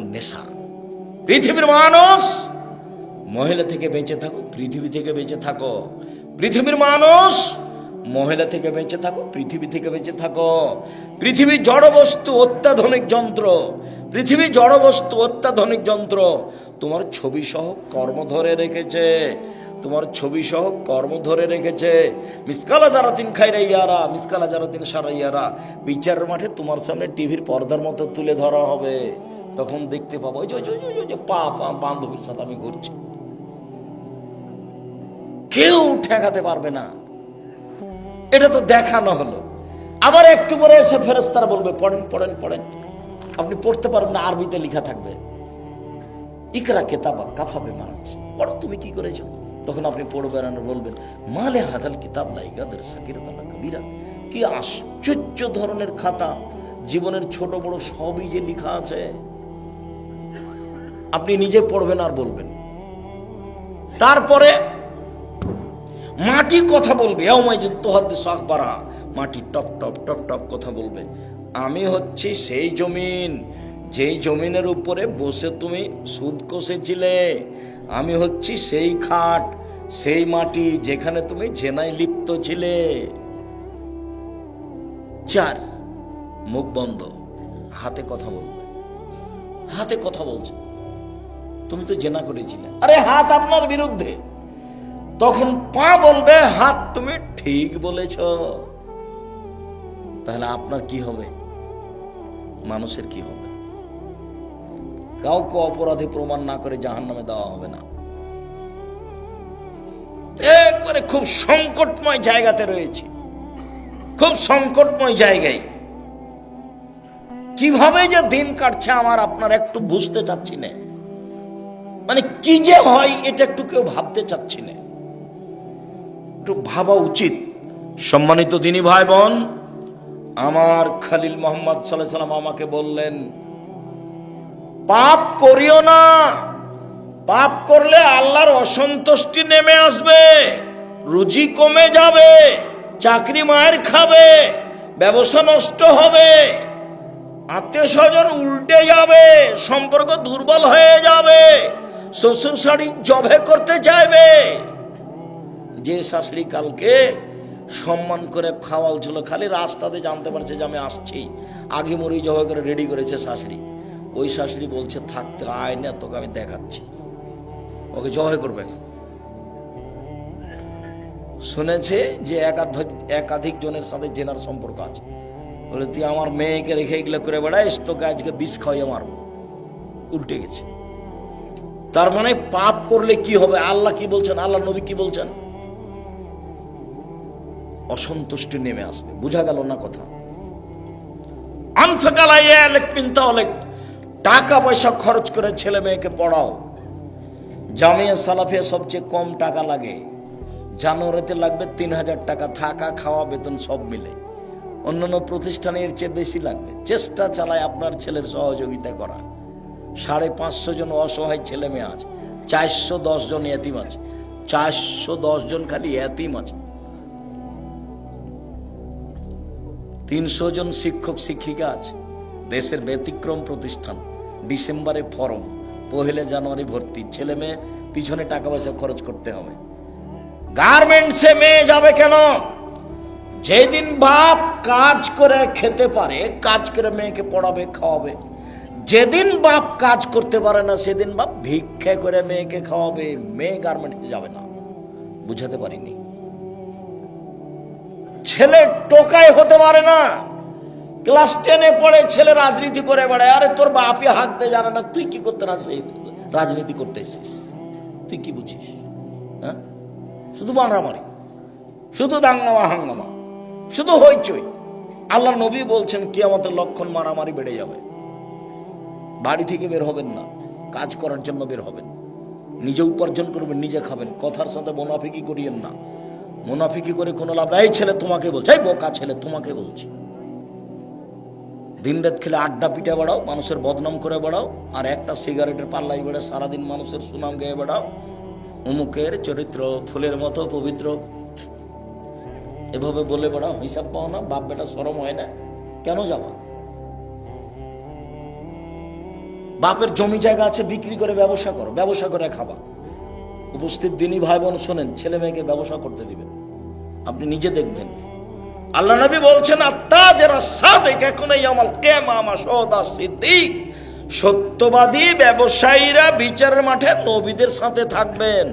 নেশা। পৃথিবীর মানুষ মহিলা থেকে বেঁচে থাকো, পৃথিবী থেকে বেঁচে থাকো। পৃথিবীর মানুষ মহিলা থেকে বেঁচে থাকো, পৃথিবী থেকে বেঁচে থাকো। পৃথিবী জড়বস্তু অত্যাধুনিক যন্ত্র। পৃথিবী জড়বস্তু অত্যাধুনিক যন্ত্র। তোমার ছবি সহ কর্ম ধরে রেখেছে। তোমার ছবি সহ কর্ম ধরে রেখেছে। মিসকালা যারা তিন খাইরা ইয়ারা, মিসকালা যারা তিন সারা ইয়ারা। বিচারের মাঠে তোমার সামনে টিভির পর্দার মতো তুলে ধরা হবে। তখন দেখতে পাবো, ওই যে পা বান্ধবীর সাথে আমি ঘুরছি। কেউ ঠেকাতে পারবে না। এটা তো দেখানো হলো। আবার একটু পরে এসে ফেরেস্তারা বলবে, পড়েন পড়েন পড়েন। আপনি পড়তে পারবেন না, আরবিতে লেখা থাকবে। ইকরা কেতাবা কাফাবে মারাজ। পড়ো, তুমি কি করেছ? তখন আপনি পড়বেন আর বলবেন, মালে হাজাল কিতাব লাইগাদের সাকিরতালা কবিরা। কি আশ্চর্য ধরনের খাতা, জীবনের ছোট বড় সবই যে লেখা আছে। আপনি নিজে পড়বেন আর বলবেন। তারপরে মাটি কথা বলবে মাটি টপ টপ টপ টপ কথা বলবে। আমি হচ্ছি সেই জমিন, যেই জমিনের উপরে বসে তুমি সুদ কষেছিলে। আমি হচ্ছি সেই খাট, সেই মাটি যেখানে তুমি জেনায় লিপ্ত ছিলে। চার, মুখ বন্ধ। হাতে কথা বলবে। হাতে কথা বলছে। তুমি তো জেনা করেছিলে। আরে হাত আপনার বিরুদ্ধে। তখন পা বলবে, হাত তুমি ঠিক বলেছ। তাহলে আপনার কি হবে? মানুষের কি হবে? কাউকে অপরাধী প্রমাণ না করে জাহান নামে দেওয়া হবে না। একবারে খুব সংকটময় জায়গাতে রয়েছে। খুব সংকটময় জায়গায়। কীভাবে যে দিন কাটছে আমার আপনার একটু বুঝতে চাচ্ছি না। মানে কি যে হয় এটা একটু কেউ ভাবতে চাচ্ছি না। একটু ভাবা উচিত। সম্মানিত দিনী ভাই বোন, আমার খালিল মোহাম্মদ সাল্লাহ সাল্লাম আমাকে বললেন পাপ করিও না। পাপ করলে আল্লাহর অসন্তুষ্টি নেমে আসবে, রুজি কমে যাবে, চাকরি মায়ের খাবে, ব্যবসা নষ্ট হবে আত্মীয় স্বজন উল্টে যাবে, সম্পর্ক দুর্বল হয়ে যাবে শ্বশুর শাড়ি জবে করতে চাইবে। যে শাশুড়ি কালকে সম্মান করে খাওয়াল ছিল খালি রাস্তাতে জানতে পারছে যে আমি আসছি, আগে মরি জবাই করে রেডি করেছে শাশুড়ি। ওই শাশুড়ি বলছে থাকতে আয় না, তোকে আমি দেখাচ্ছি। ওকে জবাই করবে। শুনেছে যে একাধিক জনের সাথে জেনার সম্পর্ক আছে। বলে, তুই আমার মেয়েকে রেখে এগুলো করে বেড়াইস, তোকে আজকে বিষ খাওয়াইয়ে মারবো। উল্টে গেছে। তার মানে পাপ করলে কি হবে? আল্লাহ কি বলছেন? আল্লাহ নবী কি বলছেন? অসন্তুষ্টি নেমে আসবে। বোঝা গেল না কথা? অনেক টাকা পয়সা খরচ করে ছেলে মেয়েকে পড়াও। জামিয়া সালাফিয়া সবচেয়ে কম টাকা লাগে। জানুয়ারিতে লাগবে তিন হাজার টাকা। থাকা, খাওয়া, বেতন সব মিলে। অন্যান্য প্রতিষ্ঠানের চেয়ে বেশি লাগবে। চেষ্টা চালায় আপনার ছেলের সহযোগিতা করা। সাড়ে পাঁচশো জন অসহায় ছেলে মেয়ে আছে। চারশো দশ জন এতিম আছে। চারশো দশ জন খালি এতিম আছে। তিনশো জন শিক্ষক, শিক্ষিকা আছে। দেশের ব্যতিক্রম প্রতিষ্ঠান, ডিসেম্বরে ফরম, পহেলে জানুয়ারি ভর্তি, ছেলে মেয়ে, পিছনে টাকা পয়সা খরচ করতে হবে। গার্মেন্টসে মেয়ে যাবে কেন? যেদিন বাপ কাজ করে খেতে পারে, কাজ করে মেয়েকে পড়াবে, খাওয়াবে। যেদিন বাপ কাজ করতে পারে না, সেদিন বাপ ভিক্ষা করে মেয়েকে খাওয়াবে। মেয়ে গার্মেন্টসে যাবে না। বুঝাতে পারিনি। ছেলে টোকায় হতে পারে না। ক্লাস টেনে পড়ে ছেলে রাজনীতি করে বেড়ায়। আরে তোর বাপই হাঁকতে জানে না, তুই কি করতে রাজনীতি করতে এসেছিস। তুই কি বুঝিস? হ্যাঁ? শুধু মারামারি শুধু দাঙ্গামা হাঙ্গামা শুধু হইচই। আল্লাহ নবী বলছেন কি আমাদের লক্ষণ মারামারি বেড়ে যাবে। বাড়ি থেকে বের হবেন না। কাজ করার জন্য বের হবেন। নিজে উপার্জন করবেন, নিজে খাবেন। কথার সাথে মোনাফিকি করিয়েন না। মুনাফিকি করে কোনো লাভ এই ছেলে তোমাকে বলছে, এই বোকা ছেলে তোমাকে বলছি। দিন রাত খেলে আড্ডা পিঠে বেড়াও, মানুষের বদনাম করে বেড়াও, আর একটা সিগারেটের পাল্লাই বেড়ে সারাদিন মানুষের সুনাম গেয়ে বেড়াও। অমুকের চরিত্র, ফুলের মতো পবিত্র। এভাবে বলে বেড়াও, হিসাব পাও না, বাপ বেটা সরম হয় না। কেন যাবা বাপের জমি জায়গা আছে, বিক্রি করে ব্যবসা করো, ব্যবসা করে খাবা। উপস্থিত দিনই ভাই বোন শোনেন, ছেলে মেয়েকে ব্যবসা করতে দিবেন। আপনি নিজে দেখবেন। আল্লাহ নবী বলছেন, আত্মা যারা সাদেক, এখন এই আমার কেমা আমার সদা সিদ্দিক। সত্যবাদী ব্যবসায়ীরা বিচারের মাঠে নবীদের সাথে থাকবেন।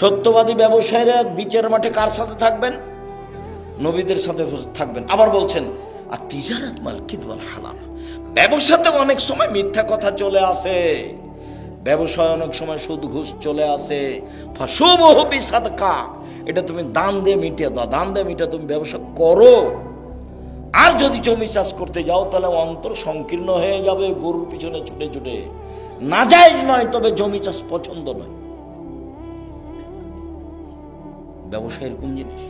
সত্যবাদী ব্যবসায়ীরা বিচারের মাঠে কার সাথে থাকবেন? নবীদের সাথে থাকবেন। আবার বলছেন, আর তিজারাত মাল কিদওয়াল হালাল। ব্যবসাতে অনেক সময় মিথ্যা কথা চলে আসে। ব্যবসায় অনেক সময় সুদ ঘুষ চলে আসে। ফাঁসুবহবি সাদকা এটা তুমি দান দিয়ে মিটিয়ে দাও, দান দিয়ে মিটিয়ে তুমি ব্যবসা করো। আর যদি জমি চাষ করতে যাও, তাহলে অন্তর সংকীর্ণ হয়ে যাবে, গরুর পিছনে ছুটে ছুটে। নাজাইজ নয়, তবে জমি চাষ পছন্দ নয়। ব্যবসা এরকম জিনিস।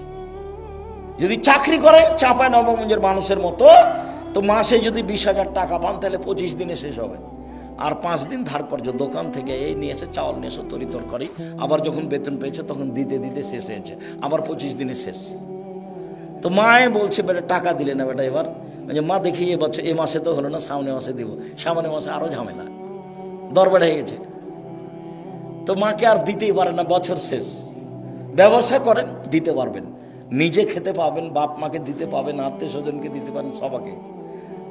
যদি চাকরি করেন চাপায় নবগঞ্জের মানুষের মতো, তো মাসে যদি বিশ হাজার টাকা পান, তাহলে পঁচিশ দিনে শেষ হবে। আর পাঁচ দিন ধার কর্য দোকান থেকে এই নিয়েছে চাউল নিয়েছে তরি তরকারি। আবার যখন বেতন পেয়েছে তখন দিতে দিতে শেষ হয়েছে। আবার পঁচিশ দিনে শেষ। তো মায়ে বলছে বেটা টাকা দিলে না বেটা এবার। বলছে, মা দেখি এ বছর এ মাসে তো হলো না সামনে মাসে দিব। সামনে মাসে আরও ঝামেলা। দর বেড়ে গেছে। তো মাকে আর দিতেই পারে না বছর শেষ। ব্যবসা করেন দিতে পারবেন। নিজে খেতে পাবেন বাপ মাকে দিতে পাবেন আত্মীয় স্বজনকে দিতে পারেন সবাকে।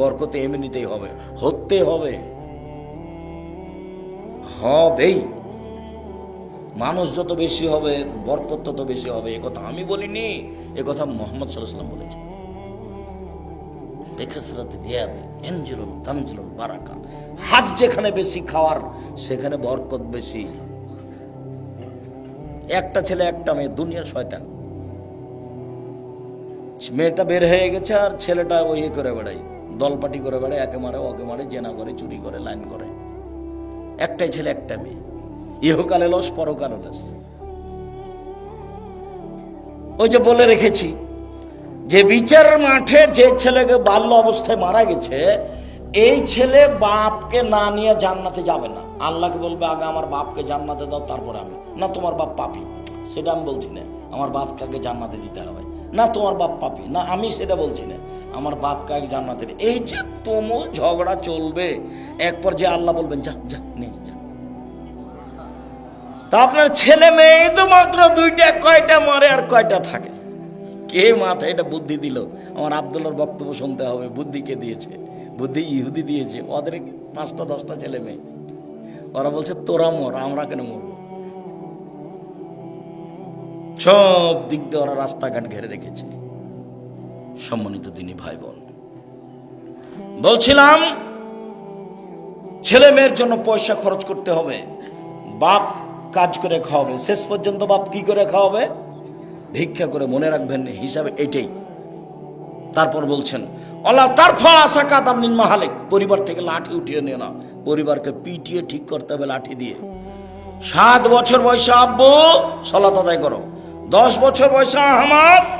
বরকতে এমনিতেই হবে। হতে হবে। হবেই। মানুষ যত বেশি হবে, বরকত তত বেশি হবে। এ কথা আমি বলিনি কথা মোহাম্মদ সাল্লাম তানজুলুল বারাকা। হাত যেখানে বেশি খাওয়ার, সেখানে বরকত বেশি। একটা ছেলে, একটা মেয়ে, দুনিয়ার শয়তান। মেয়েটা বের হয়ে গেছে আর ছেলেটা ওই করে বেড়াই দলপাটি করে বেড়ায়, একে মারে, ওকে মারে, জেনা করে, চুরি করে, লাইন করে। একটাই ছেলে, একটা মেয়ে। ইহকালে লস পরকালে লস। ওই যে বলে রেখেছি, যে বিচারের মাঠে যে ছেলেকে বাল্য অবস্থায় মারা গেছে, এই ছেলে বাপকে না নিয়ে জান্নাতে যাবে না। আল্লাহকে বলবে, আগে আমার বাপকে জান্নাতে দাও, তারপরে আমি। না, তোমার বাপ পাপি। সেটা আমি বলছি না। আমার বাপকে আগে জান্নাতে দিতে হবে। না, তোমার বাপ পাপি। না, আমি সেটা বলছি না। আমার বাপকে আগে জান্নাতে দিতে- এই যে তুমুল ঝগড়া চলবে, এক পর্যায়ে আল্লাহ বলবেন, যা যা নিয়ে যা। তা আপনার ছেলে মেয়ে তো মাত্র দুইটা, কয়টা মরে আর কয়টা থাকে? কে মাথায় এটা বুদ্ধি দিল। আমার আবদুল্লার বক্তব্য শুনতে হবে, বুদ্ধি কে দিয়েছে? বুদ্ধি ইহুদি দিয়েছে, ওদের পাঁচটা, দশটা ছেলে মেয়ে। ওরা বলছে, তোরা মর, আমরা কেন মরবো? সব দিক দিয়ে ওরা রাস্তাঘাট ঘেরে রেখেছে। সম্মানিত দিনী ভাই বোন। বলছিলাম ছেলে মেয়ের জন্য পয়সা খরচ করতে হবে। বাপ কাজ করে খাওয়াবে। শেষ পর্যন্ত বাপ কি করে খাওয়াবে? ভিক্ষা করে মনে রাখবেন, হিসাবে এটাই। তারপর বলছেন অলা তারফা আসাকাত আপনি মাহালিক পরিবার থেকে লাঠি উঠিয়ে নিয়ে না। পরিবারকে পিটিয়ে ঠিক করতে হবে লাঠি দিয়ে। সাত বছর বয়সে আব্বু, সলাত আদায় করো। দশ বছর বয়সে আহমাদ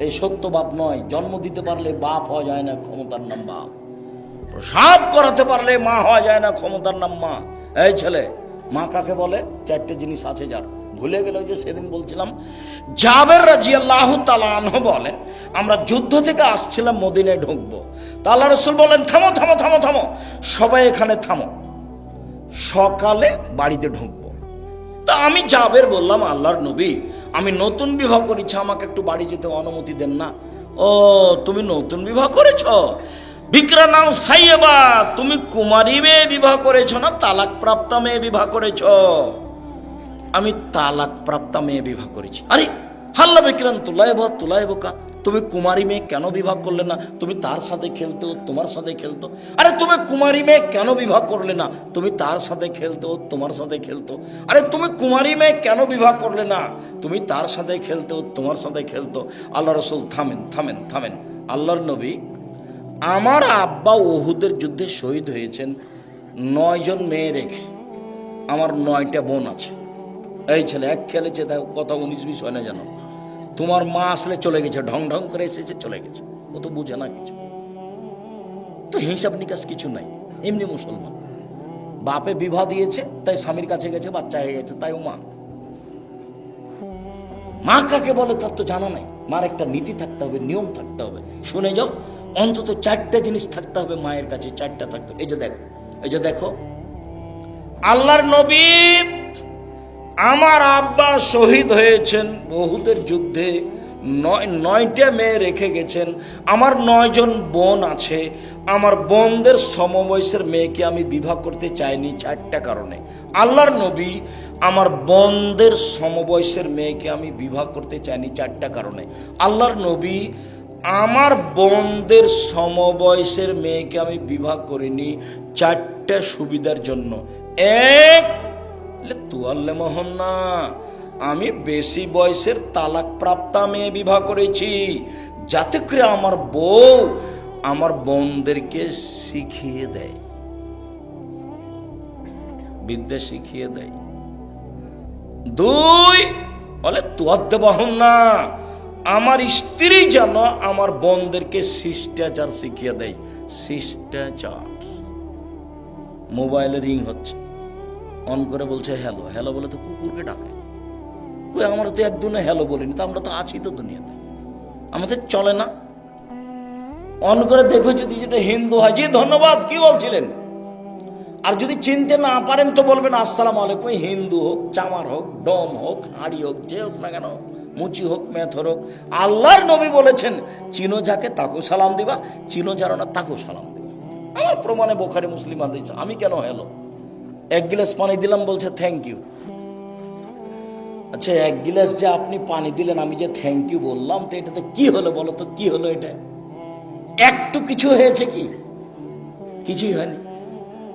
এই সত্য বাপ নয়। জন্ম দিতে পারলে বাপ হওয়া যায় না, ক্ষমতার নাম বাপ। প্রসাব করাতে পারলে মা হওয়া যায় না, ক্ষমতার নাম মা। এই ছেলে, মা কাকে বলে? চারটে জিনিস আছে যার। ভুলে গেল যে সেদিন বলছিলাম, জাবের রাজি আল্লাহ তালাহ বলেন, আমরা যুদ্ধ থেকে আসছিলাম, মদিনায় ঢুকবো। তা রসুল বলেন, থামো থামো থামো থামো। সবাই এখানে থামো। সকালে বাড়িতে ঢুকবো। তা আমি জাবের বললাম, আল্লাহর নবী আমি নতুন বিবাহ করেছি, আমাকে একটু বাড়ি যেতে অনুমতি দেন না। ও, তুমি নতুন বিবাহ করেছ? বিক্রা নাম সাইয়েবা, তুমি কুমারী মেয়ে বিবাহ করেছ না তালাক প্রাপ্তা মেয়ে বিবাহ করেছ? আমি তালাক প্রাপ্তা মেয়ে বিবাহ করেছি। আরে, হাল্লা বিক্রান্ত তুলাইব তুলাইব কা তুমি কুমারী মেয়ে কেন বিবাহ করলে না? তুমি তার সাথে খেলতে, তোমার সাথে খেলতো। আরে তুমি কুমারী মেয়ে কেন বিবাহ করলে না? তুমি তার সাথে খেলতো, তোমার সাথে খেলতো। আরে তুমি কুমারী মেয়ে কেন বিবাহ করলে না? তুমি তার সাথে খেলতো, তোমার সাথে খেলতো। আল্লাহ রসুল থামেন থামেন থামেন। আল্লাহর নবী, আমার আব্বা ওহুদের যুদ্ধে শহীদ হয়েছেন নয়জন মেয়ে রেখে। আমার নয়টা বোন আছে। এই ছেলে, এক খেলেছে কথা উনিশ বিশ হয় না জানো তোমার মা আসলে চলে গেছে, ঢং ঢং করে এসেছে, চলে গেছে। ও তো বুঝে না কিছু। তো হিসাব নিকাশ কিছু নাই, এমনি মুসলমান। বাপে বিবাহ দিয়েছে, তাই স্বামীর কাছে গেছে, বাচ্চা হয়ে গেছে, তাই ও মা। মা কাকে বলে তার তো জানা নাই। মার একটা নীতি থাকতে হবে, নিয়ম থাকতে হবে। শুনে যাও, অন্তত চারটা জিনিস থাকতে হবে মায়ের কাছে, চারটা থাকতে এই যে দেখো, এই যে দেখো, আল্লাহর নবী আমার আব্বা শহীদ হয়েছেন, বহুদের যুদ্ধে নয়, নয়টা মেয়ে রেখে গেছেন। আমার নয়জন বোন আছে। আমার বোনদের সমবয়সের মেয়েকে আমি বিবাহ করতে চাইনি চারটা কারণে। আল্লাহর নবী আমার বোনদের সমবয়সের মেয়েকে আমি বিবাহ করতে চাইনি চারটা কারণে। আল্লাহর নবী আমার বোনদের সমবয়সের মেয়েকে আমি বিবাহ করিনি চারটা সুবিধার জন্য। এক বলে, তুয়াল্লে মোহন না। আমি বেশি বয়সের তালাক প্রাপ্তা মেয়ে বিবাহ করেছি। যাতে করে আমার বউ আমার বোনদেরকে শিখিয়ে দেয়। বিদ্যা শিখিয়ে দেয়। দুই বলে তুয়াদ্দে বহন না। আমার স্ত্রী যেন আমার বোনদেরকে শিষ্টাচার শিখিয়ে দেয়। শিষ্টাচার। মোবাইলে রিং হচ্ছে। অন করে বলছে, হ্যালো হ্যালো বলে তো কুকুরকে ডাকে। কই, আমরা তো একদিনে হ্যালো বলিনি, তো আমরা তো আছি তো দুনিয়াতে। আমাদের চলে না। অন করে দেখবে যদি যেটা হিন্দু হয়? জি, ধন্যবাদ, কি বলছিলেন? আর যদি চিনতে না পারেন তো বলবেন, আসসালাম আলাইকুম হিন্দু হোক, চামার হোক, ডম হোক, হাড়ি হোক, যে হোক না কেন, মুচি হোক, মেথর হোক, আল্লাহর নবী বলেছেন, চিনো যাকে তাকেও সালাম দিবা, চিনো যারো না তাকেও সালাম দিবা। আমার প্রমাণে বোখারি মুসলিম আদিস আমি কেন হ্যালো? এক গিলাস পানি দিলাম বলছে থ্যাংক ইউ আচ্ছা এক গিলাস যে আপনি পানি দিলেন, আমি যে থ্যাংক ইউ বললাম, তো এটাতে কি হলো বলো তো, কি হলো এটা? একটু কিছু হয়েছে কি? কিছুই হয়নি।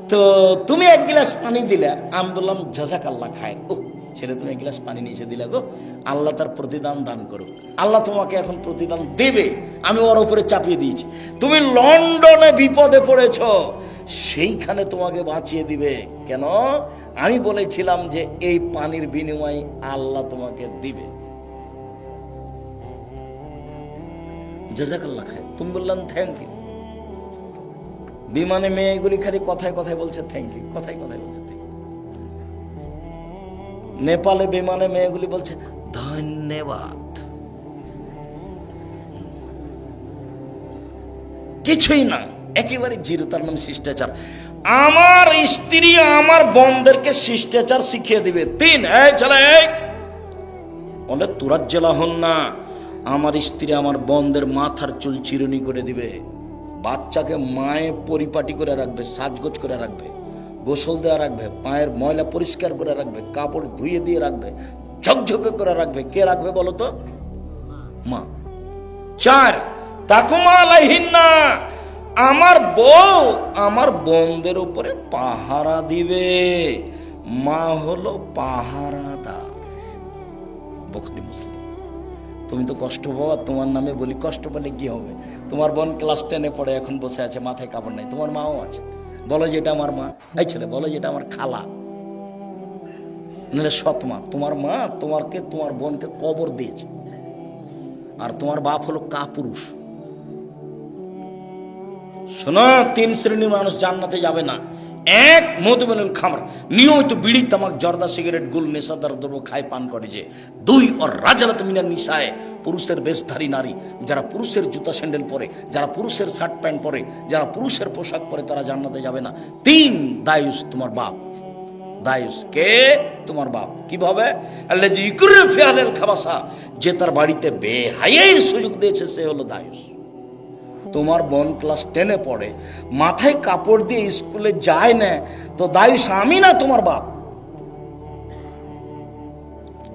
তো তুমি এক গিলাস পানি দিলে, আমি বললাম জাজাক আল্লাহ খায় ও ছেলে তুমি এক গিলাস পানি নিচে দিলে গো। আল্লাহ তার প্রতিদান দান করুক। আল্লাহ তোমাকে এখন প্রতিদান দেবে। আমি ওর উপরে চাপিয়ে দিয়েছি। তুমি লন্ডনে বিপদে পড়েছ। সেইখানে তোমাকে বাঁচিয়ে দিবে। কেন? আমি বলেছিলাম যে এই পানির বিনিময়ে আল্লাহ তোমাকে দিবে। জাজাকাল্লাহ খায় তুমি বললাম থ্যাংক ইউ বিমানে মেয়েগুলি খালি কথায় কথায় বলছে থ্যাংক ইউ কথায় কথায় বলছে নেপালে বিমানে মেয়েগুলি বলছে, ধন্যবাদ। কিছুই না। একেবারে জিরো তার নাম শিষ্টাচার। আমার স্ত্রী আমার বোনদেরকে শিষ্টাচার শিখিয়ে দিবে। তিন, এই এই। বলে তুরাজ্জলা হন না। আমার স্ত্রী আমার বোনদের মাথার চুল চিরুনি করে দিবে। বাচ্চাকে মায়ে পরিপাটি করে রাখবে, সাজগোজ করে রাখবে, গোসল দেওয়া রাখবে, পায়ের ময়লা পরিষ্কার করে রাখবে, কাপড় ধুয়ে দিয়ে রাখবে, ঝকঝকে করে রাখবে। কে রাখবে বলো তো? মা। চার, তাকুমা না আমার বউ আমার বোনদের উপরে পাহারা দিবে। মা হলো পাহারাদার। বখরি মুসলিম। তুমি তো কষ্ট পাবা, তোমার নামে বলি কষ্ট পেলে কি হবে? তোমার বোন ক্লাস টেনে পড়ে এখন বসে আছে, মাথায় কাপড় নাই, তোমার মাও আছে। বলো যেটা আমার মা। এই ছেলে, বলো যেটা আমার খালা। নাহলে সৎ মা, তোমার মা তোমারকে, তোমার বোনকে কবর দিয়েছে। আর তোমার বাপ হলো কাপুরুষ। শোনো, তিন শ্রেণির মানুষ জান্নাতে যাবে না। এক মধুবনুল খামর। নিয়মিত বিড়ি, তামাক, জর্দা, সিগারেট, গুল, নেশাদার দ্রব্য খায়, পান করে যে। দুই, ওর রাজালাত মিনার নিশায় পুরুষের বেশধারী নারী। যারা পুরুষের জুতা স্যান্ডেল পরে, যারা পুরুষের শার্ট প্যান্ট পরে, যারা পুরুষের পোশাক পরে, তারা জান্নাতে যাবে না। তিন, দায়ুস তোমার বাপ। দায়ুস কে? তোমার বাপ। কীভাবে খাবাসা। যে তার বাড়িতে বেহাইয়ের সুযোগ দিয়েছে, সে হলো দায়ুস। তোমার বোন ক্লাস টেনে পড়ে মাথায় কাপড় দিয়ে স্কুলে যায় না তো দায়ী আমি না তোমার বাপ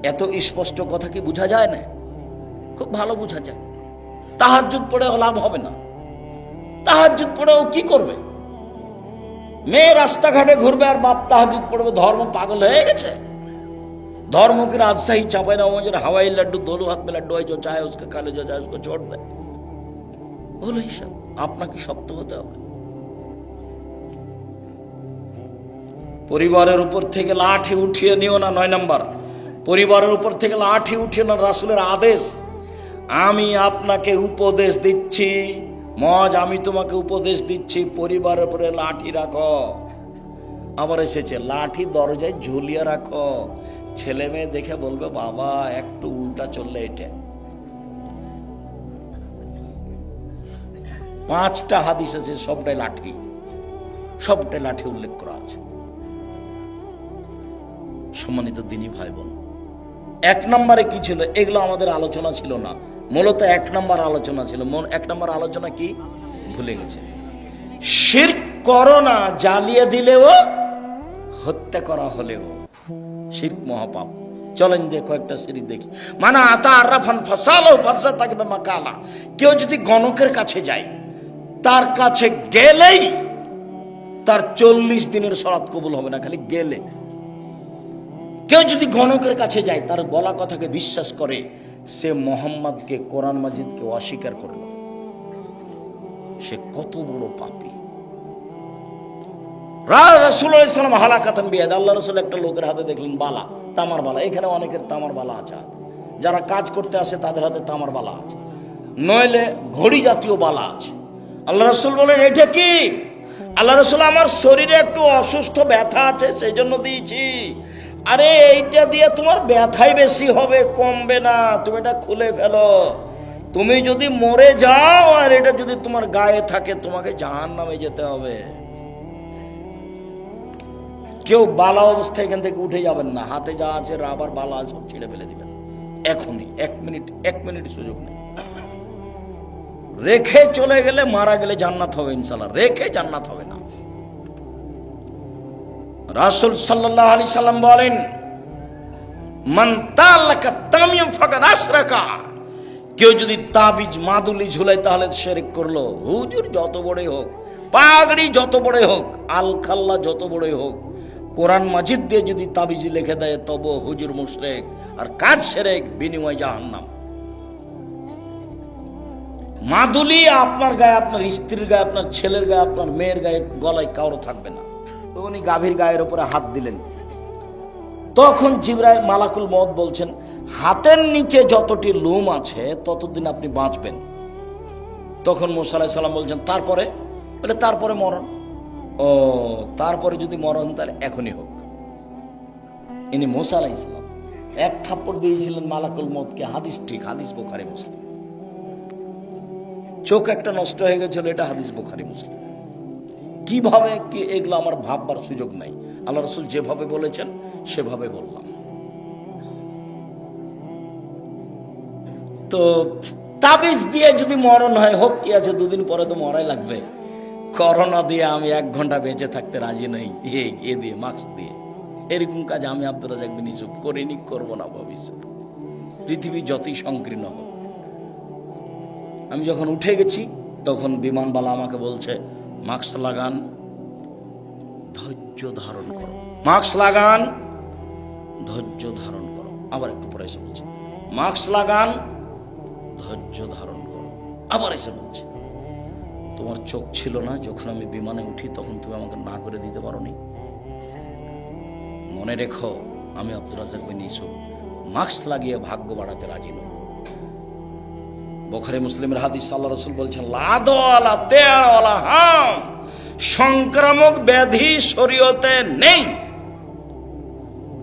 এত স্পষ্ট কথা কি বোঝা যায় না খুব ভালো বোঝা যায় তাহাজুদ পড়েও লাভ হবে না তাহাজুদ পড়েও কি করবে মেয়ে রাস্তাঘাটে ঘুরবে আর বাপ তাহাজুদ পড়বে ধর্ম পাগল হয়ে গেছে धर्म की राजशाही चापे ना मुझे हवाई लड्डू दोनों हाथ में लड्डू है जो चाहे उसके खाले जो चाहे उसको छोड़ दे বলো হিসাব, আপনাকে শক্ত হতে হবে। পরিবারের উপর থেকে লাঠি উঠিয়ে নিও না, নয় নাম্বার। পরিবারের উপর থেকে লাঠি উঠিয়ে না, রাসুলের আদেশ। আমি আপনাকে উপদেশ দিচ্ছি, মজ, আমি তোমাকে উপদেশ দিচ্ছি, পরিবারের উপরে লাঠি রাখো। আবার এসেছে, লাঠি দরজায় ঝুলিয়ে রাখো। ছেলে মেয়ে দেখে বলবে, বাবা, একটু উল্টা চললে এটা। পাঁচটা হাদিস আছে, সবটাই লাঠি। সবটাই লাঠি উল্লেখ করা আছে। সম্মানিত দিনই ভাই বোন এক নম্বরে কি ছিল? এগুলো আমাদের আলোচনা ছিল না। মূলত এক নম্বর আলোচনা ছিল। মূল- এক নম্বর আলোচনা কি? ভুলে গেছে। শির করোনা জ্বালিয়ে দিলেও হত্যা করা হলেও। শির মহাপাপ। চলেন যে কয়েকটা সিরিজ দেখি। মানে আতা আরাফান ফসালো ফসা থাকবে মাকালা। কেউ যদি গণকের কাছে যায় তার কাছে গেলেই তার চল্লিশ দিনের সরাত কবুল হবে না, খালি গেলে। কেউ যদি গণকের কাছে যায়, তার বলা কথাকে বিশ্বাস করে, সে মোহাম্মদকে, কোরআন মাজিদকে অস্বীকার করল। সে কত বড় পাপী। রাসুল ইসলাম হালাকাতান বিয়াদ, আল্লাহ রসুল একটা লোকের হাতে দেখলেন, বালা, তামার বালা। এখানে অনেকের তামার বালা আছে। যারা কাজ করতে আসে, তাদের হাতে তামার বালা আছে। নইলে ঘড়ি জাতীয় বালা আছে। আল্লাহ রসুল বলেন, এটা কি? আল্লাহ রসুল, আমার শরীরে একটু অসুস্থ ব্যথা আছে সেই জন্য দিয়েছি। আরে, এইটা দিয়ে তোমার ব্যথাই বেশি হবে, কমবে না, তুমি এটা খুলে ফেলো। তুমি যদি মরে যাও, আর এটা যদি তোমার গায়ে থাকে, তোমাকে জাহান নামে যেতে হবে। কেউ বালা অবস্থায় এখান থেকে উঠে যাবেন না। হাতে যা আছে, রাবার বালা সব ছিঁড়ে ফেলে দিবেন। এখনই, এক মিনিট এক মিনিট সুযোগ নেই। রেখে চলে গেলে মারা গেলে জান্নাত হবে ইনশাল্লাহ রেখে জান্নাত হবে না। রাসুল সাল্লাহ আলি সাল্লাম বলেন কেউ যদি তাবিজ মাদুলি ঝুলাই তাহলে শেরেক করল। হুজুর যত বড়ই হোক, পাগড়ি যত বড়ই হোক আল খাল্লা যত বড়ই হোক, কোরআন মাজিদ দিয়ে যদি তাবিজ লিখে দেয় তব হুজুর মুশরেক, আর কাজ সেরেক, বিনিময় জাহান্নাম। মাদুলি আপনার গায়ে, আপনার স্ত্রীর গায়ে, আপনার ছেলের গায়ে, আপনার মেয়ের গায়ে গলায় কারও থাকবে না। তো উনি গাভীর গায়ের উপরে হাত দিলেন। তখন জিব্রাইল মালাকুল মত বলছেন, হাতের নিচে যতটি লোম আছে, ততদিন আপনি বাঁচবেন। তখন মোসালাই সাল্লাম বলছেন, তারপরে? বলে, তারপরে মরণ। ও, তারপরে যদি মরণ, তাহলে এখনই হোক। ইনি মোসা আলাহ এক থাপ্পড় দিয়েছিলেন মালাকুল মতকে হাদিস ঠিক, হাদিস বোখারি, মুসলিম। চোখ একটা নষ্ট হয়ে গেছিল, এটা হাদিস বোখারি, মুসলিম। কীভাবে কি এগুলো আমার ভাববার সুযোগ নাই? আল্লাহ রসুল যেভাবে বলেছেন, সেভাবে বললাম। তো তাবিজ দিয়ে যদি মরণ হয়, হোক কি আছে, দুদিন পরে তো মরাই লাগবে। করোনা দিয়ে আমি এক ঘণ্টা বেঁচে থাকতে রাজি নই। এ দিয়ে, মাস্ক দিয়ে। এরকম কাজ আমি আব্দুল রাজাক বিন করিনি, করব না ভবিষ্যতে। পৃথিবী যতই সংকীর্ণ হোক। আমি যখন উঠে গেছি, তখন বিমানবালা আমাকে বলছে, মাস্ক লাগান, ধৈর্য ধারণ করো। মাস্ক লাগান, ধৈর্য ধারণ করো। আবার একটু পরে এসে বলছে, মাস্ক লাগান, ধৈর্য ধারণ করো। আবার এসে বলছে, তোমার চোখ ছিল না, যখন আমি বিমানে উঠি, তখন তুমি আমাকে না করে দিতে পারো নি মনে রেখো, আমি আব্দুল রাজাক বিন ইউসুফ মাস্ক লাগিয়ে ভাগ্য বাড়াতে রাজি নই। বোখারি মুসলিমের হাদিস, আল্লাহ রসুল বলছেন, লাদওয়ালা তেয়ারওয়ালা হাম, সংক্রামক ব্যাধি শরীয়তে নেই।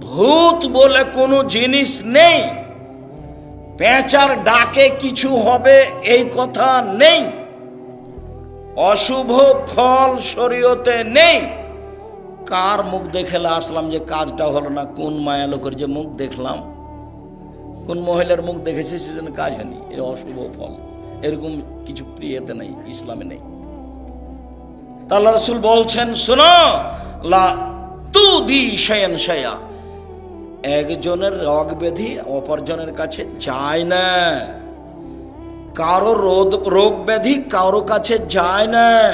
ভূত বলে কোনো জিনিস নেই। পেঁচার ডাকে কিছু হবে, এই কথা নেই। অশুভ ফল শরীয়তে নেই। কার মুখ দেখে আসলাম যে কাজটা হলো না? কোন মায়া লোকের যে মুখ দেখলাম? কোন মহিলার মুখ দেখেছে সেজন্য কাজ হয়নি। এ অশুভ ফল। এরকম কিছু প্রিয়তে নেই, ইসলামে নেই। তা আল্লাহ রসুল বলছেন, শোনো, লা তু দি একজনের রোগ ব্যাধি অপরজনের কাছে যায় না। কারও রোগ রোগ ব্যাধি কারও কাছে যায় না।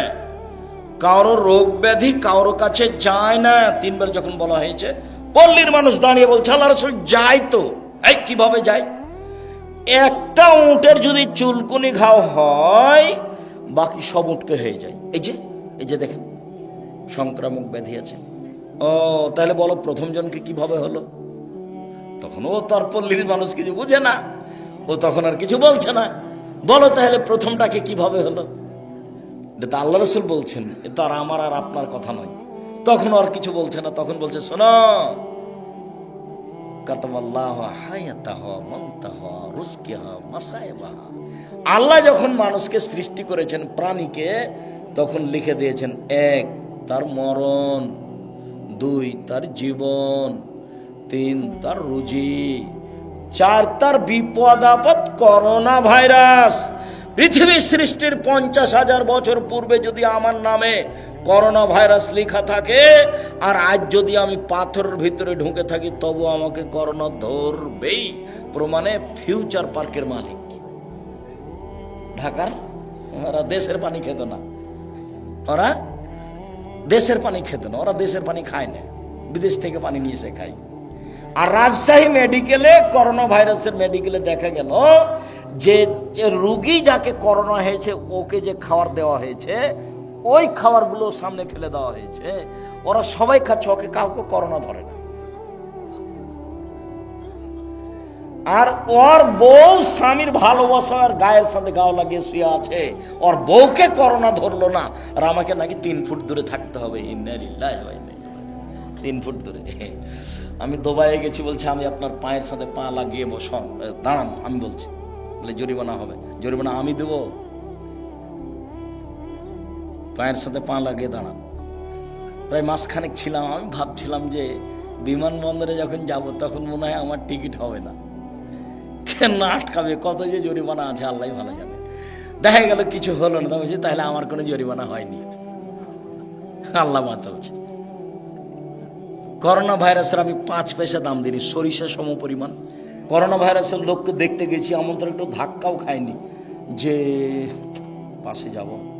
কারও রোগ ব্যাধি কারও কাছে যায় না। তিনবার যখন বলা হয়েছে, পল্লীর মানুষ দাঁড়িয়ে বলছে, আল্লাহ রসুল যায় তো। এই, কীভাবে যায়? একটা উঁটের যদি চুলকুনি ঘাও হয়, বাকি সব উটকে হয়ে যায়। এই যে এই যে দেখেন সংক্রামক ব্যাধি আছে। ও, তাহলে বলো প্রথম জনকে কীভাবে হলো? তখন ও তার পল্লীর মানুষ কিছু বুঝে না। ও তখন আর কিছু বলছে না। বলো তাহলে প্রথমটাকে কীভাবে হলো? এটা তো আল্লাহ রসুল বলছেন, এ তো আর আমার আর আপনার কথা নয়। তখন আর কিছু বলছে না, তখন বলছে, শোনো আল্লাহ যখন মানুষকে সৃষ্টি করেছেন প্রাণীকে, তখন লিখে দিয়েছেন, এক, তার মরণ, দুই, তার জীবন, তিন, তার রুজি, চার, তার বিপদ আপদ, করোনা ভাইরাস। পৃথিবী সৃষ্টির পঞ্চাশ হাজার বছর পূর্বে যদি আমার নামে করোনা ভাইরাস লেখা থাকে, আর আজ যদি আমি পাথরের ভিতরে ঢুকে থাকি, তবু আমাকে করোনা ধরবেই। প্রমাণে ফিউচার পার্কের মালিক। ঢাকার? ওরা দেশের পানি খেত না। ওরা দেশের পানি খেত না, ওরা দেশের পানি খায় না। বিদেশ থেকে পানি নিয়ে এসে খায়। আর রাজশাহী মেডিকেলে করোনা ভাইরাসের মেডিকেলে দেখা গেল যে যে রুগী যাকে করোনা হয়েছে, ওকে যে খাবার দেওয়া হয়েছে ওই খাবারগুলো সামনে ফেলে দেওয়া হয়েছে। ওরা সবাই খাচ্ছে, ওকে কাউকে করোনা ধরে না। আর ওর বউ স্বামীর ভালোবাসার গায়ের সাথে গাও লাগিয়ে শুয়ে আছে। ওর বউকে করোনা ধরলো না। আর আমাকে নাকি তিন ফুট দূরে থাকতে হবে। তিন ফুট দূরে। আমি দুবাইয়ে গেছি বলছে, আমি আপনার পায়ের সাথে পা লাগিয়ে বসন দাঁড়ান, আমি বলছি। বলে, জরিমানা হবে। জরিমানা আমি দেবো? পায়ের সাথে পা লাগিয়ে দাঁড়ান প্রায় মাসখানেক ছিলাম আমি, ভাবছিলাম যে বিমানবন্দরে যখন যাব তখন মনে হয় আমার টিকিট হবে না। কেন আটকাবে? কত যে জরিমানা আছে, আল্লাহ ভালো জানে। দেখা গেল কিছু হলো না বলছি তাহলে আমার কোনো জরিমানা হয়নি। আল্লাহ বাঁচাচ্ছে। করোনা ভাইরাসের আমি পাঁচ পয়সা দাম দিইনি সরিষা সম পরিমাণ। করোনা ভাইরাসের লোককে দেখতে গেছি, আমন্ত্রণ একটু ধাক্কাও খায়নি যে পাশে যাব।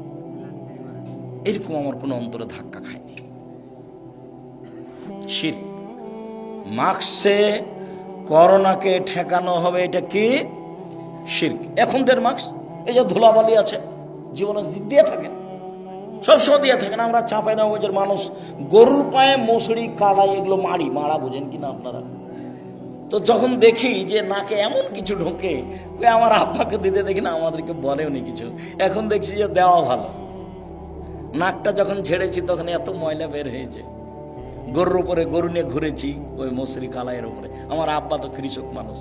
এরকম আমার কোনো অন্তরে ধাক্কা খায়নি। শীত মাস্কে করোনাকে ঠেকানো হবে, এটা কি? শির্ক এখন দের মাস্ক এই যে ধুলাবালি আছে, জীবনে দিয়ে থাকে সবসময় দিয়ে থাকেন আমরা চাঁপাই না ওজের মানুষ গরুর পায়ে মশুরি কালাই, এগুলো মারি, মারা বোঝেন কিনা আপনারা? তো যখন দেখি যে নাকে এমন কিছু ঢোকে আমার আব্বাকে দিতে দেখি না, আমাদেরকে বলেও নি কিছু। এখন দেখছি যে দেওয়া ভালো। নাকটা যখন ছেড়েছি তখন এত ময়লা বের হয়েছে। গরুর উপরে গরু নিয়ে ঘুরেছি, ওই মশুরি কালাইয়ের উপরে। আমার আব্বা তো কৃষক মানুষ।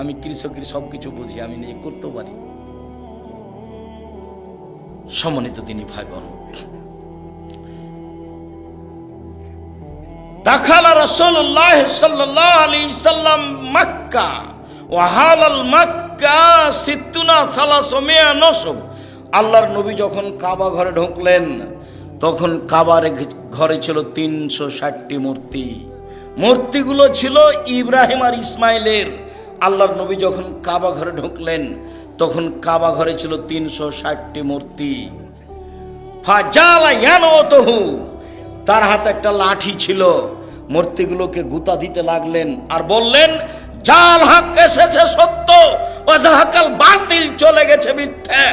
আমি কৃষকের সব কিছু বুঝি, আমি নিজে করতে পারি। সম্মানিত তিনি ভাই বোন রাসূলুল্লাহ সাল্লাল্লাহু আলাইহি সাল্লাম মক্কা, ওয়া হালাল মক্কা সিত্তুনা সালাসমিয়া নসব। আল্লাহর নবী যখন কাবা ঘরে ঢুকলেন তখন কাবার ঘরে ছিল তিনশো ষাটটি মূর্তি। মূর্তিগুলো ছিল ইব্রাহিম আর ইসমাইলের। আল্লাহর নবী যখন কাবা ঘরে ঢুকলেন, তখন কাবা ঘরে ছিল তিনশো ষাটটি মূর্তি। তার হাতে একটা লাঠি ছিল। মূর্তিগুলোকে গুতা দিতে লাগলেন আর বললেন জাল হক এসেছে সত্য, ও জাহাকাল বাতিল চলে গেছে মিথ্যে,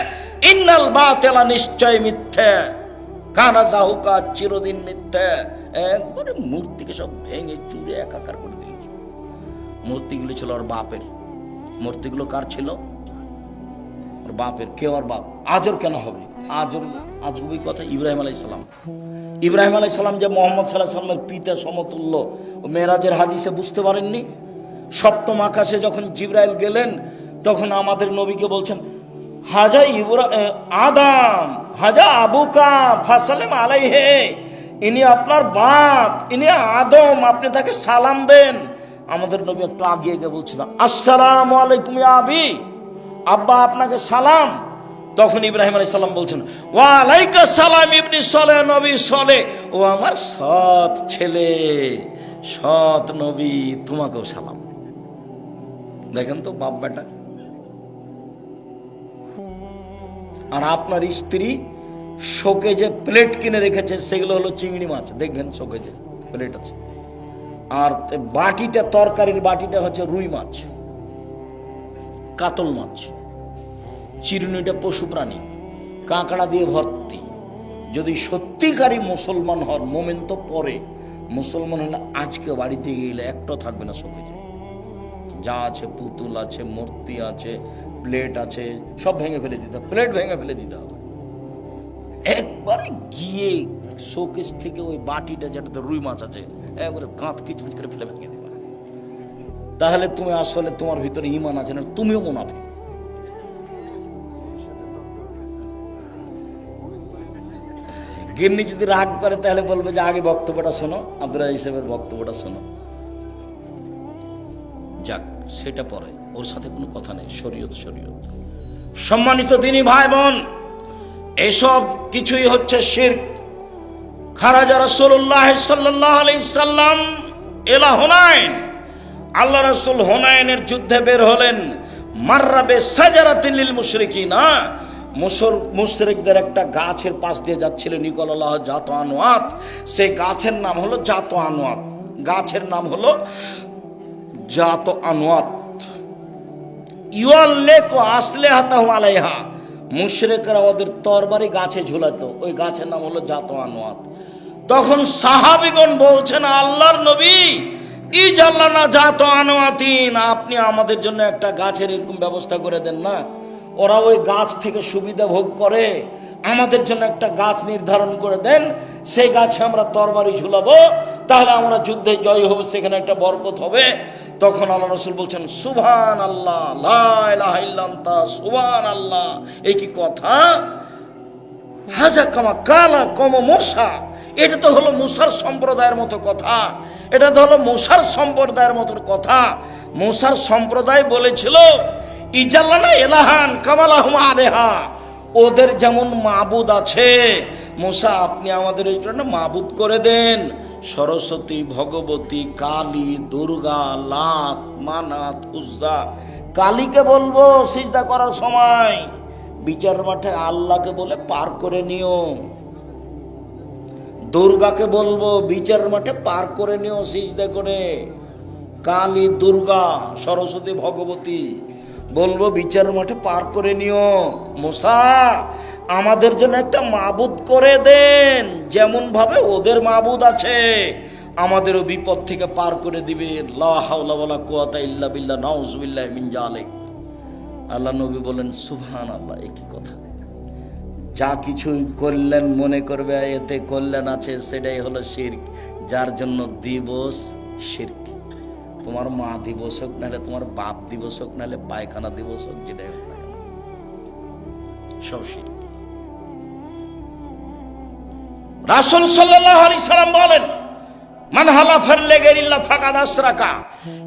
ইন্নাল বাতেলা নিশ্চয় মিথ্যে। কানা জাহুকা চিরদিন মিথ্যা। একবারে মূর্তিকে সব ভেঙে চুরে একাকার করে দিয়েছে। মূর্তিগুলো ছিল ওর বাপের। মূর্তিগুলো কার ছিল? ওর বাপের। কে ওর বাপ? আজর কেন হবে? আজর আজগুবি কথা ইব্রাহিম আলাই সালাম। ইব্রাহিম আলাই সালাম যে মোহাম্মদ সাল্লাহ সাল্লামের পিতা সমতুল্য ও মেয়েরাজের হাদিসে বুঝতে পারেননি? সপ্তম আকাশে যখন জিব্রাইল গেলেন, তখন আমাদের নবীকে বলছেন হাজা ইবরা আদাম হাজা আবুকা ফাসালেম আলাই হে ইনি আপনার বাপ, ইনি আদম, আপনি তাকে সালাম দেন। আমাদের নবী একটু আগিয়ে গিয়ে বলছিল, আসসালাম আলাইকুম আবি। আব্বা আপনাকে সালাম। তখন ইব্রাহিম আলাইহিস সালাম বলছেন ওয়ালাইকা সালাম ইবনি সলে, নবী সলে। ও আমার সৎ ছেলে, সৎ নবী, তোমাকেও সালাম। দেখেন তো বাপ বেটা আর আপনার স্ত্রী শোকে যে প্লেট কিনে রেখেছে, সেগুলো হলো চিংড়ি মাছ। দেখবেন শোকে যে প্লেট আছে। আর বাটিটা, তরকারির বাটিটা হচ্ছে রুই মাছ, কাতল মাছ। চিরুনিটা পশু প্রাণী, কাঁকড়া দিয়ে ভর্তি। যদি সত্যিকারই মুসলমান হন, মোমেন তো পরে। মুসলমান হলে আজকে বাড়িতে গেলে একটা থাকবে না শোকে যা আছে পুতুল আছে, মূর্তি আছে প্লেট আছে, সব ভেঙে ফেলে দিতে প্লেট ভেঙে ফেলে দিতে হবে। একবারে গিয়ে শোকেস থেকে ওই বাটিটা যেটাতে রুই মাছ আছে, একবারে দাঁত কিছু করে ফেলে ভেঙে দেবে। তাহলে তুমি আসলে তোমার ভিতরে ইমান আছে না, তুমিও মোনাফে গিন্নি যদি রাগ করে, তাহলে বলবে যে, আগে বক্তব্যটা শোনো, আব্দুল হিসেবের বক্তব্যটা শোনো। যাক। সেটা পরে। ওর সাথে কোনো কথা নেই। শরীয়ত শরীয়ত। সম্মানিত দিনী ভাই বোন এসব কিছুই হচ্ছে শির খারাজা রাসূলুল্লাহ সাল্লাল্লাহু আলাইহি সাল্লাম এলা হুনাইন আল্লাহ রাসূল হুনাইনের যুদ্ধে বের হলেন। মাররাবে সাজারাতিন লিল মুশরিকিনা। মুসর, মুশরিকদের একটা গাছের পাশ দিয়ে যাচ্ছিলেন নিকলাল্লাহ জাত আনোয়াত সেই গাছের নাম হলো জাত আনোয়াত গাছের নাম হলো জাত আনোয়াত ইউল্লেখ আসলে হাতাহ আলাইহা। মুশরেকরা ওদের তরবারি গাছে ঝুলাতো। ওই গাছের নাম হলো জাত আনোয়াত তখন সাহাবিগণ বলছেন, আল্লাহর নবী ই জাল্লানা জাত আনোয়াতিন আপনি আমাদের জন্য একটা গাছের এরকম ব্যবস্থা করে দেন না। ওরা ওই গাছ থেকে সুবিধা ভোগ করে। আমাদের জন্য একটা গাছ নির্ধারণ করে দেন। সেই গাছে আমরা তরবারি ঝুলাবো। তাহলে আমরা যুদ্ধে জয় হবে। সেখানে একটা বরকত হবে। তখন আল্লাহ রসুল বলছেন সুভান আল্লাহ সুভান আল্লাহ এই কি কথা? হাজা কামা কালা কম মশা এটা তো হলো মুসার সম্প্রদায়ের মতো কথা। এটা তো হলো মুসার সম্প্রদায়ের মতো কথা। মুসার সম্প্রদায় বলেছিল, ইজাল্লানা এলাহান কামালাহুম আলেহা ওদের যেমন মাবুদ আছে, মুসা আপনি আমাদের জন্য মাবুদ করে দেন। সরস্বতী, ভগবতী, কালী, দুর্গা লাত মানাত, উজ্জা। কালীকে বলব, সিজদা করার সময়। বিচার মাঠে আল্লাহকে বলে পার করে নিও। দুর্গাকে বলব, বিচার মাঠে পার করে নিও সিজদা করে। কালী, দুর্গা, সরস্বতী, ভগবতী, বলব বিচার মাঠে পার করে নিও। মোসা আমাদের জন্য একটা মাবুদ করে দেন। যেমন ভাবে ওদের মাবুদ আছে। আমাদেরও বিপদ থেকে পার করে দিবে। আল্লাহ নবী বলেন সুহান আল্লাহ একই কথা। যা কিছুই করলেন, মনে করবে, এতে কল্যাণ আছে, সেটাই হলো শির্ক। যার জন্য দিবস শির্ক। তোমার মা দিবস হোক, নাহলে তোমার বাপ দিবস হোক, নাহলে পায়খানা দিবস হোক, যেটাই হোক সব শির্ক। রাসূল সাল্লাল্লাহু আলাইহি সাল্লাম বলেন, মান হালাফার লেগেরিল্লা ফাকাদ আশরাকা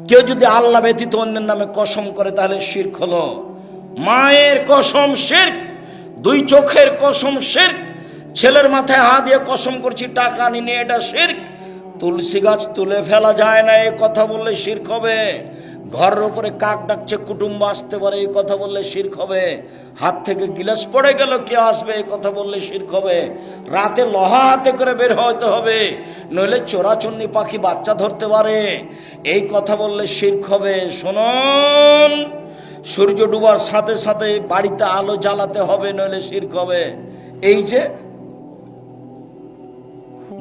কেউ যদি আল্লাহ ব্যতীত অন্যের নামে কসম করে, তাহলে শিরক হলো মায়ের কসম শিরক, দুই চোখের কসম শিরক, ছেলের মাথায় হাত দিয়ে কসম করছি, টাকা নিয়ে এটা শিরক। তুলসী গাছ তুলে ফেলা যায় না এই কথা বললে শিরক হবে। ঘরের উপরে কাক ডাকছে, কুটুম্ব আসতে পারে এই কথা বললে শিরক হবে। হাত থেকে গিলাস পড়ে গেল, কে আসবে? এই কথা বললে শিরক হবে। রাতে লোহা হাতে করে বের হতে হবে, নইলে চোরাচন্নি পাখি বাচ্চা ধরতে পারে। এই কথা বললে শিরক হবে। শুনুন, সূর্য ডুবার সাথে সাথে বাড়িতে আলো জ্বালাতে হবে, নইলে শিরক হবে। এই যে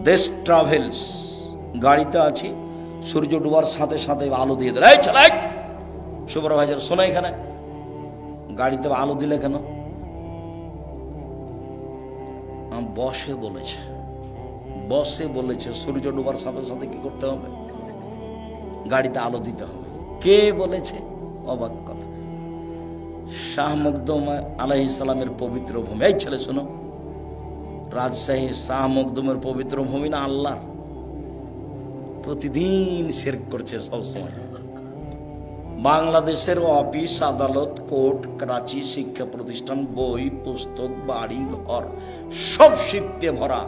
দেশ ট্রাভেলস, গাড়িতে আছি, সূর্য ডুবার সাথে সাথে আলো দিয়ে ছেলে সুপারভাইজার শোনো এখানে। গাড়িতে আলো দিলে কেন? বসে বলেছে। বসে বলেছে, সূর্য ডুবার সাথে সাথে কি করতে হবে? গাড়িতে আলো দিতে হবে। কে বলেছে? অবাক কথা। শাহ মকদম আলাহি সালামের পবিত্র ভূমি। এই ছেলে, শোনো। রাজশাহী শাহ মকদমের পবিত্র ভূমি না আল্লাহর? প্রতিদিন শেরক করছে সবসময় বাংলাদেশের অফিস আদালত কোর্ট করাচি শিক্ষা প্রতিষ্ঠান বই পুস্তক বাড়ি ঘর সব শিখতে ভরা।